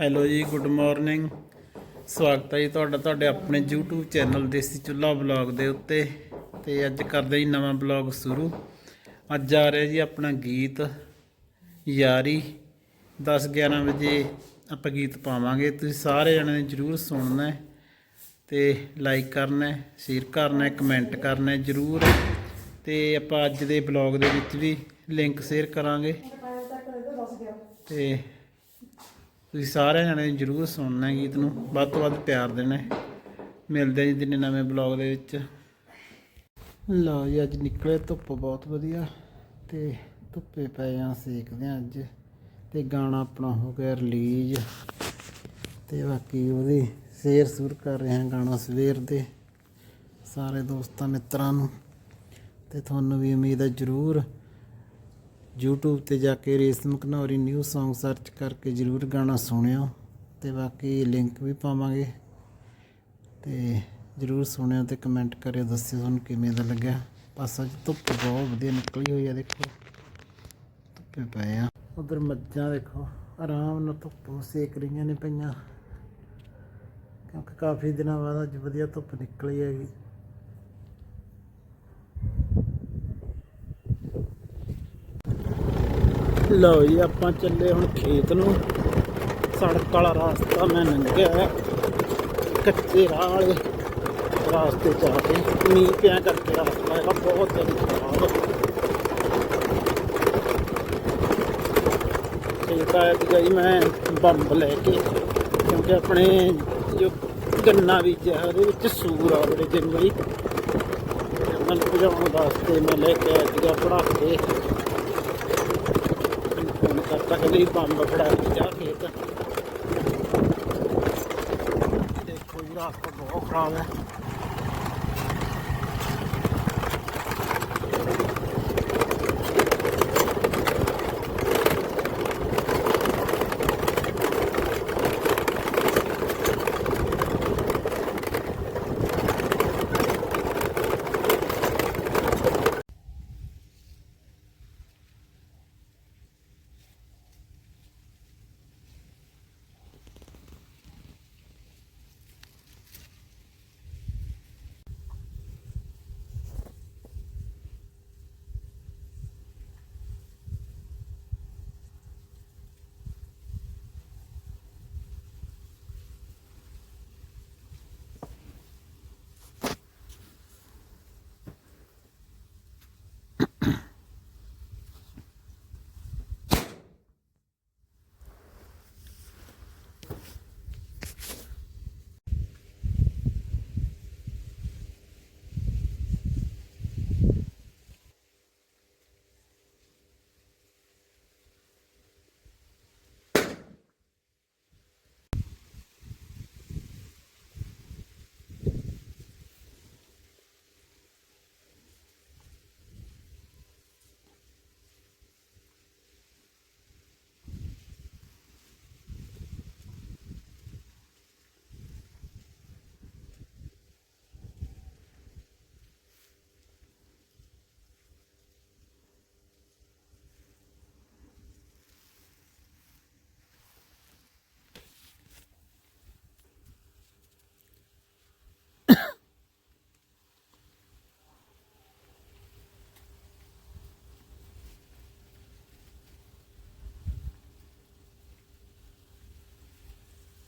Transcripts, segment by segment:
Hello ਜੀ good morning ਸਵਾਗਤ ਹੈ ਜੀ ਤੁਹਾਡਾ, ਤੁਹਾਡੇ ਆਪਣੇ YouTube ਚੈਨਲ ਦੇਸੀ ਚੁੱਲ੍ਹਾ ਬਲੌਗ ਦੇ ਉੱਤੇ। ਤੇ ਅੱਜ ਕਰਦੇ ਜੀ ਨਵਾਂ ਬਲੌਗ ਸ਼ੁਰੂ। ਅੱਜ ਆ ਰਿਹਾ ਜੀ ਆਪਣਾ ਗੀਤ, ਯਾਰੀ। 10 11 ਵਜੇ ਆਪਾਂ ਗੀਤ ਪਾਵਾਂਗੇ। ਤੁਸੀਂ ਸਾਰੇ ਜਣੇ ਨੇ ਜਰੂਰ ਸੁਣਨਾ ਹੈ। ਤੇ ਲਾਈਕ ਕਰਨਾ ਹੈ ਸ਼ੇਅਰ ਕਰਨਾ ਹੈ ਕਮੈਂਟ ਕਰਨਾ ਹੈ ਜਰੂਰ। ਤੇ ਆਪਾਂ ਅੱਜ ਦੇ ਬਲੌਗ ਦੇ ਵਿੱਚ ਵੀ ਲਿੰਕ ਸ਼ੇਅਰ ਕਰਾਂਗੇ। ਤੇ ਤੁਸੀਂ ਸਾਰਿਆਂ ਜਣੇ ਜਰੂਰ ਸੁਣਨਾ ਗੀਤ ਨੂੰ। ਵੱਧ ਤੋਂ ਵੱਧ ਪਿਆਰ ਦੇਣਾ ਮਿਲਦੇ ਹਾਂ ਜੀ ਦਿਨੇ ਨਵੇਂ ਬਲੌਗ ਦੇ ਵਿੱਚ। ਲਓ ਜੀ, ਅੱਜ ਨਿਕਲੇ ਧੁੱਪ ਬਹੁਤ ਵਧੀਆ ਤੇ ਧੁੱਪੇ ਪਏ ਆ, ਸੇਕਦੇ ਆ ਅੱਜ ਤੇ ਗਾਣਾ ਆਪਣਾ ਹੋ ਗਿਆ ਰਿਲੀਜ਼। ਤੇ ਬਾਕੀ ਉਹਦੀ ਸ਼ੇਅਰ ਸੂਰ ਕਰ ਰਹੇ ਹਾਂ ਗਾਣਾ ਸਵੇਰ ਦੇ ਸਾਰੇ ਦੋਸਤਾਂ ਮਿੱਤਰਾਂ ਨੂੰ। ਤੇ ਤੁਹਾਨੂੰ ਵੀ ਉਮੀਦ ਹੈ ਜਰੂਰ YouTube ਤੇ ਜਾ ਕੇ Resham Ghanauri new Song search ਕਰਕੇ ਜਰੂਰ ਗਾਣਾ ਸੁਣਿਓ ਤੇ ਬਾਕੀ ਲਿੰਕ ਵੀ ਪਾਵਾਂਗੇ। ਤੇ ਜਰੂਰ ਸੁਣਿਓ ਤੇ ਕਮੈਂਟ ਕਰਿਓ, ਦੱਸਿਓ ਤੁਹਾਨੂੰ ਕਿਵੇਂ ਦਾ ਲੱਗਿਆ। ਪਾਸਾ ਅੱਜ ਧੁੱਪ ਬਹੁਤ ਵਧੀਆ ਨਿਕਲੀ ਹੋਈ ਆ, ਦੇਖੋ। ਧੁੱਪੇ ਪਏ ਆ। ਉਧਰ ਮੱਝਾਂ ਦੇਖੋ, ਆਰਾਮ ਨਾਲ ਧੁੱਪ ਸੇਕ ਰਹੀਆਂ ਨੇ ਪਈਆਂ। ਕਿਉਂਕਿ ਕਾਫੀ ਦਿਨਾਂ ਬਾਅਦ ਅੱਜ ਵਧੀਆ ਧੁੱਪ ਨਿਕਲੀ ਹੈਗੀ। ਲਓ ਜੀ, ਆਪਾਂ ਚੱਲੇ ਹੁਣ ਖੇਤ ਨੂੰ। ਸੜਕ ਵਾਲਾ ਰਾਸਤਾ ਮੈਂ ਲੰਘਿਆ ਕੱਚੇ ਰਾਹ ਵਾਲੇ ਰਾਸਤੇ ਚ ਆ ਕੇ ਮੀਂਹ ਪਿਆ ਕਰਕੇ ਰਾਸਤਾ ਹੈਗਾ ਬਹੁਤ ਜ਼ਿਆਦਾ ਖਰਾਬ ਖੇਤ ਆਇਆ ਸੀਗਾ ਜੀ, ਮੈਂ ਬੰਬ ਲੈ ਕੇ, ਕਿਉਂਕਿ ਆਪਣੇ ਜੋ ਗੰਨਾ ਬੀਜਿਆ ਉਹਦੇ ਵਿੱਚ ਸੂਰ ਆ ਬੜੇ ਜੰਗਲੀ ਮਨ ਨੂੰ ਭਜਾਉਣ ਵਾਸਤੇ ਮੈਂ ਲੈ ਕੇ ਆਇਆ ਸੀਗਾ ਪੜਾ ਫੋਨ ਕਰਤਾ ਕਿ ਲਈ ਬੰਬ ਫੜਾ ਕੇ ਜਾ ਖੇਤ ਦੇਖੋ ਜੀ, ਰਾਸਤਾ ਬਹੁਤ ਖਰਾਬ ਹੈ।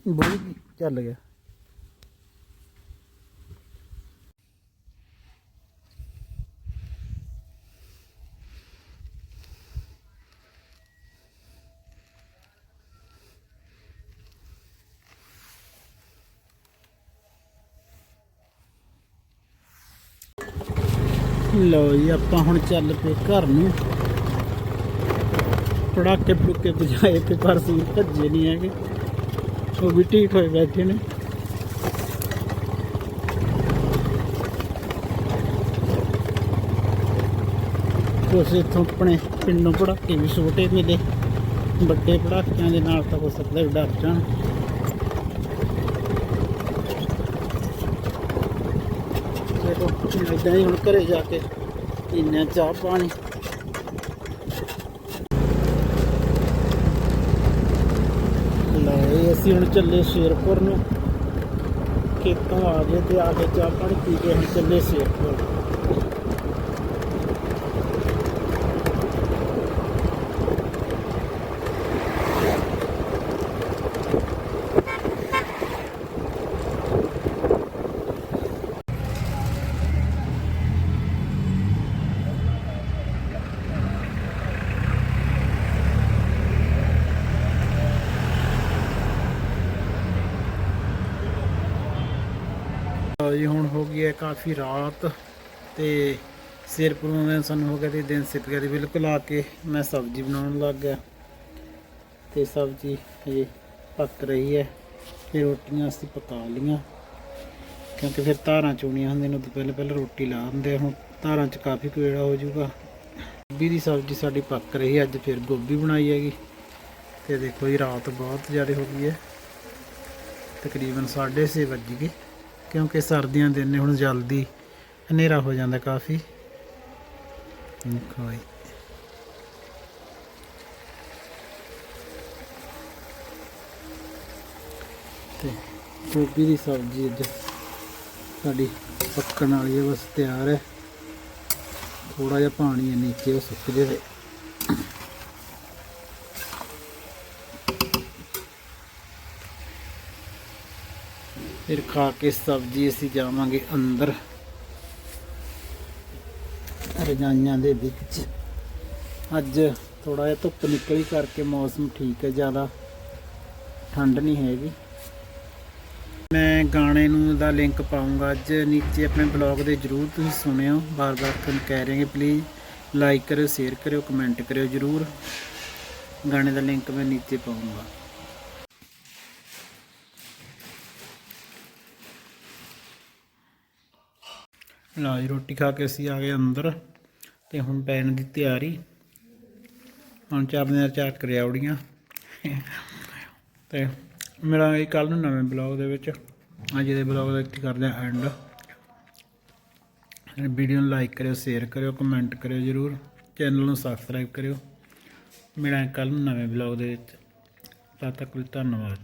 ਬਹੁਤ ਚੱਲ ਗਿਆ। ਲਓ ਜੀ, ਆਪਾਂ ਹੁਣ ਚੱਲ ਪਏ ਘਰ ਨੂੰ। ਪੜਾਕੇ ਪੜੂਕੇ ਵਜਾਏ ਤੇ ਪਰ ਸੀ ਭੱਜੇ ਨਹੀਂ ਹੈਗੇ। ਉਹ ਵੀ ਠੀਕ ਹੋਏ ਬੈਠੇ ਨੇ। ਕੁਛ ਇੱਥੋਂ ਆਪਣੇ ਪਿੰਡੋਂ ਪੜਾਕੇ ਵੀ ਛੋਟੇ ਮਿਲੇ। ਵੱਡੇ ਪੜਾਕਿਆਂ ਦੇ ਨਾਲ ਤਾਂ ਹੋ ਸਕਦਾ ਵੀ ਡਰ ਜਾਣ। ਚਲੋ ਇਦਾਂ ਹੀ ਹੁਣ ਘਰੇ ਜਾ ਕੇ ਇੰਨਾ ਚਾਹ ਪਾਣੀ। ਲੈ ਅਸੀਂ ਹੁਣ ਚੱਲੇ ਸ਼ੇਰਪੁਰ ਨੂੰ। ਖੇਤੋਂ ਆ ਗਏ ਤੇ ਆ ਕੇ ਚਾਹ ਪਾਣੀ ਪੀ ਕੇ ਹੁਣ ਚੱਲੇ ਸ਼ੇਰਪੁਰ ਲਓ ਜੀ ਹੁਣ ਹੋ ਗਈ ਹੈ ਕਾਫੀ ਰਾਤ ਤੇ ਸਿਰਪੁਰੋਂ ਦੇ ਸਾਨੂੰ ਹੋ ਗਿਆ ਤੇ ਦਿਨ ਸਿੱਪ ਗਿਆ ਤੇ ਬਿਲਕੁਲ ਆ ਕੇ ਮੈਂ ਸਬਜ਼ੀ ਬਣਾਉਣ ਲੱਗ ਗਿਆ। ਤੇ ਸਬਜ਼ੀ ਇਹ ਪੱਕ ਰਹੀ ਹੈ, ਤੇ ਰੋਟੀਆਂ ਅਸੀਂ ਪਕਾ ਲੀਆਂ ਕਿਉਂਕਿ ਫਿਰ ਧਾਰਾਂ ਚੋਣੀਆਂ ਹੁੰਦੀਆਂ ਨੇ ਉਹ ਪਹਿਲਾਂ ਪਹਿਲਾਂ ਰੋਟੀ ਲਾ ਦਿੰਦੇ ਆ, ਹੁਣ ਧਾਰਾਂ 'ਚ ਕਾਫੀ ਕੁ ਹੋ ਜਾਊਗਾ। ਗੋਭੀ ਦੀ ਸਬਜ਼ੀ ਸਾਡੀ ਪੱਕ ਰਹੀ ਹੈ, ਅੱਜ ਫਿਰ ਗੋਭੀ ਬਣਾਈ ਹੈਗੀ। ਤੇ ਦੇਖੋ ਜੀ, ਰਾਤ ਬਹੁਤ ਜ਼ਿਆਦਾ ਹੋ ਗਈ ਹੈ। ਤਕਰੀਬਨ 6:30 ਵੱਜ ਗਏ। ਕਿਉਂਕਿ ਸਰਦੀਆਂ ਦੇ ਦਿਨ ਨੇ, ਹੁਣ ਜਲਦੀ ਹਨੇਰਾ ਹੋ ਜਾਂਦਾ ਕਾਫੀ। ਦੇਖੋ ਜੀ ਤੇ ਗੋਭੀ ਦੀ ਸਬਜ਼ੀ ਅੱਜ ਸਾਡੀ ਪੱਕਣ ਵਾਲੀ ਹੈ, ਬਸ ਤਿਆਰ ਹੈ। ਥੋੜਾ ਜਿਹਾ ਪਾਣੀ ਹੈ, ਨੀਚੇ ਉਹ ਸੁੱਕ ਜਾਵੇ। ਫਿਰ ਖਾ ਕੇ ਸਬਜ਼ੀ ਅਸੀਂ ਜਾਵਾਂਗੇ ਅੰਦਰ। ਰਜਾਈਆਂ ਦੇ ਵਿੱਚ। ਅੱਜ ਥੋੜਾ ਜਿਹਾ ਧੁੱਪ ਨਿਕਲੀ ਕਰਕੇ ਮੌਸਮ ਠੀਕ ਹੈ, ਜ਼ਿਆਦਾ ਠੰਡ ਨਹੀਂ ਹੈਗੀ। ਮੈਂ ਗਾਣੇ ਨੂੰ ਦਾ ਲਿੰਕ ਪਾਉਂਗਾ ਅੱਜ, ਨੀਚੇ ਆਪਣੇ ਬਲੌਗ ਦੇ ਜਰੂਰ ਤੁਸੀਂ ਸੁਣਿਓ। ਬਾਰ-ਬਾਰ ਤੁਹਾਨੂੰ ਕਹਿ ਰਹੇ ਹਾਂ ਪਲੀਜ਼ ਲਾਈਕ ਕਰਿਓ ਸ਼ੇਅਰ ਕਰਿਓ ਕਮੈਂਟ ਕਰਿਓ ਜਰੂਰ। ਗਾਣੇ ਦਾ ਲਿੰਕ ਮੈਂ ਨੀਚੇ ਪਾਉਂਗਾ ਲਓ ਜੀ, ਰੋਟੀ ਖਾ ਕੇ ਅਸੀਂ ਆ ਗਏ ਅੰਦਰ ਤੇ ਹੁਣ ਪੈਣ ਦੀ ਤਿਆਰੀ। ਹੁਣ ਚਾਹ ਨੇ ਚਾਹ ਕਰਿਆ ਉੜੀਆਂ ਤੇ ਮੇਰਾ ਇਹ ਕੱਲ ਨੂੰ ਨਵੇਂ ਬਲੌਗ ਦੇ ਵਿੱਚ, ਅੱਜ ਦੇ ਬਲੌਗ ਦਾ ਇੱਥੇ ਕਰਦੇ ਆ ਐਂਡ ਵੀਡੀਓ ਨੂੰ ਲਾਈਕ ਕਰਿਓ ਸ਼ੇਅਰ ਕਰਿਓ ਕਮੈਂਟ ਕਰਿਓ ਜਰੂਰ। ਚੈਨਲ ਨੂੰ ਸਬਸਕ੍ਰਾਈਬ ਕਰਿਓ। ਮੇਰਾ ਕੱਲ ਨੂੰ ਨਵੇਂ ਬਲੌਗ ਦੇ ਵਿੱਚ। ਤਦ ਤੱਕ ਲਈ ਧੰਨਵਾਦ।